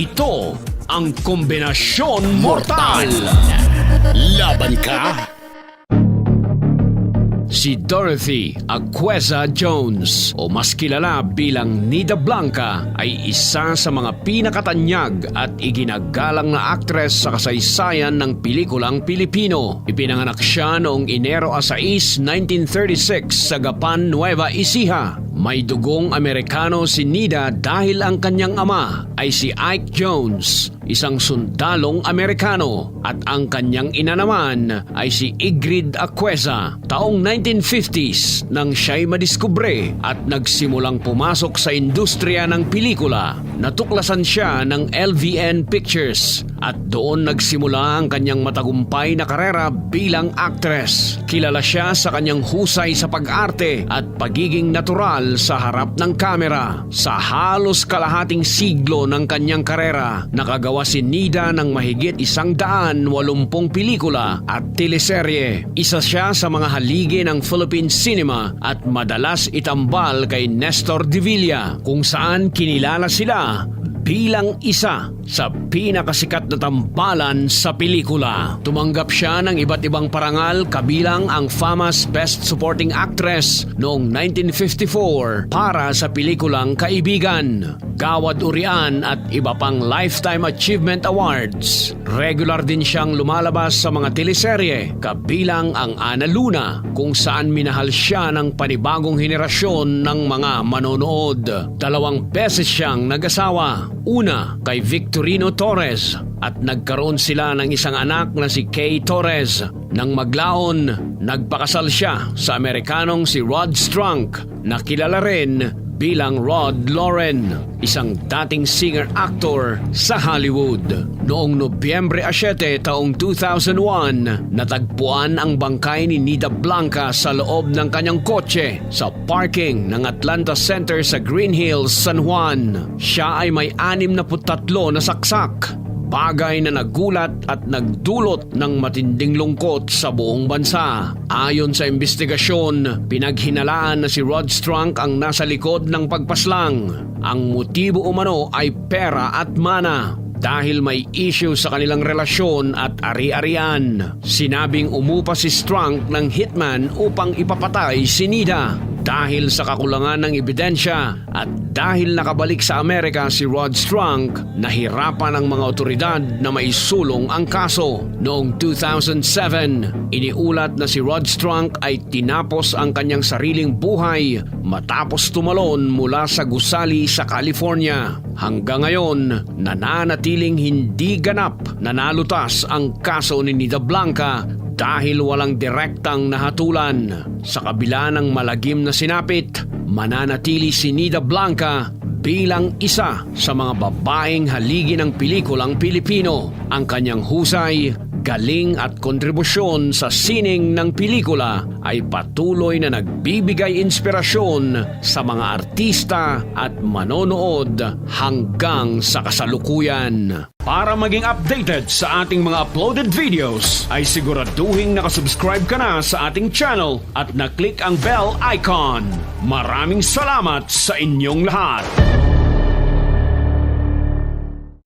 Ito ang kombinasyon mortal. Laban ka? Si Dorothy Aqueza Jones o mas kilala bilang Nida Blanca ay isa sa mga pinakatanyag at iginagalang na aktres sa kasaysayan ng pelikulang Pilipino. Ipinanganak siya noong Enero 6, 1936 sa Gapan, Nueva Ecija. May dugong Amerikano si Nida dahil ang kanyang ama ay si Ike Jones, isang sundalong Amerikano at ang kanyang ina naman ay si Ingrid Aqueza. Taong 1950s nang siya'y madiskubre at nagsimulang pumasok sa industriya ng pelikula, natuklasan siya ng LVN Pictures at doon nagsimula ang kanyang matagumpay na karera bilang actress. Kilala siya sa kanyang husay sa pag-arte at pagiging natural sa harap ng kamera. Sa halos kalahating siglo ng kanyang karera, nakagawa si Nida ng mahigit isang daan walumpung pelikula at teleserye. Isa siya sa mga haligi ng Philippine cinema at madalas itambal kay Nestor de Villa kung saan kinilala sila bilang isa sa pinakasikat na tambalan sa pelikula. Tumanggap siya ng iba't ibang parangal kabilang ang FAMAS Best Supporting Actress noong 1954 para sa pelikulang Kaibigan, Gawad Urian at iba pang Lifetime Achievement Awards. Regular din siyang lumalabas sa mga teleserye kabilang ang Ana Luna kung saan minahal siya ng panibagong henerasyon ng mga manonood. Dalawang beses siyang nag-asawa. Una kay Victorino Torres at nagkaroon sila ng isang anak na si Kay Torres. Nang maglaon, nagpakasal siya sa Amerikanong si Rod Strunk na kilala rin bilang Rod Lauren, isang dating singer-actor sa Hollywood. Noong Nobyembre 7 taong 2001, natagpuan ang bangkay ni Nida Blanca sa loob ng kanyang kotse sa parking ng Atlanta Center sa Green Hills, San Juan. Siya ay may 63 na saksak bagay na nagulat at nagdulot ng matinding lungkot sa buong bansa. Ayon sa investigasyon, pinaghinalaan na si Rod Strunk ang nasa likod ng pagpaslang. Ang motibo umano ay pera at mana dahil may issue sa kanilang relasyon at ari-arian. Sinabing umupa si Strunk ng hitman upang ipapatay si Nida dahil sa kakulangan ng ebidensya at dahil nakabalik sa Amerika si Rod Strunk, nahirapan ang mga otoridad na maisulong ang kaso. Noong 2007, iniulat na si Rod Strunk ay tinapos ang kanyang sariling buhay matapos tumalon mula sa gusali sa California. Hanggang ngayon, nananatiling hindi ganap na nalutas ang kaso ni Nida Blanca dahil walang direktang nahatulan. Sa kabila ng malagim na sinapit, mananatili si Nida Blanca bilang isa sa mga babaeng haligi ng pelikulang Pilipino. Ang kanyang husay, galing at kontribusyon sa sining ng pelikula ay patuloy na nagbibigay inspirasyon sa mga artista at manonood hanggang sa kasalukuyan. Para maging updated sa ating mga uploaded videos, ay siguraduhin nakasubscribe ka na sa ating channel at naklik ang bell icon. Maraming salamat sa inyong lahat!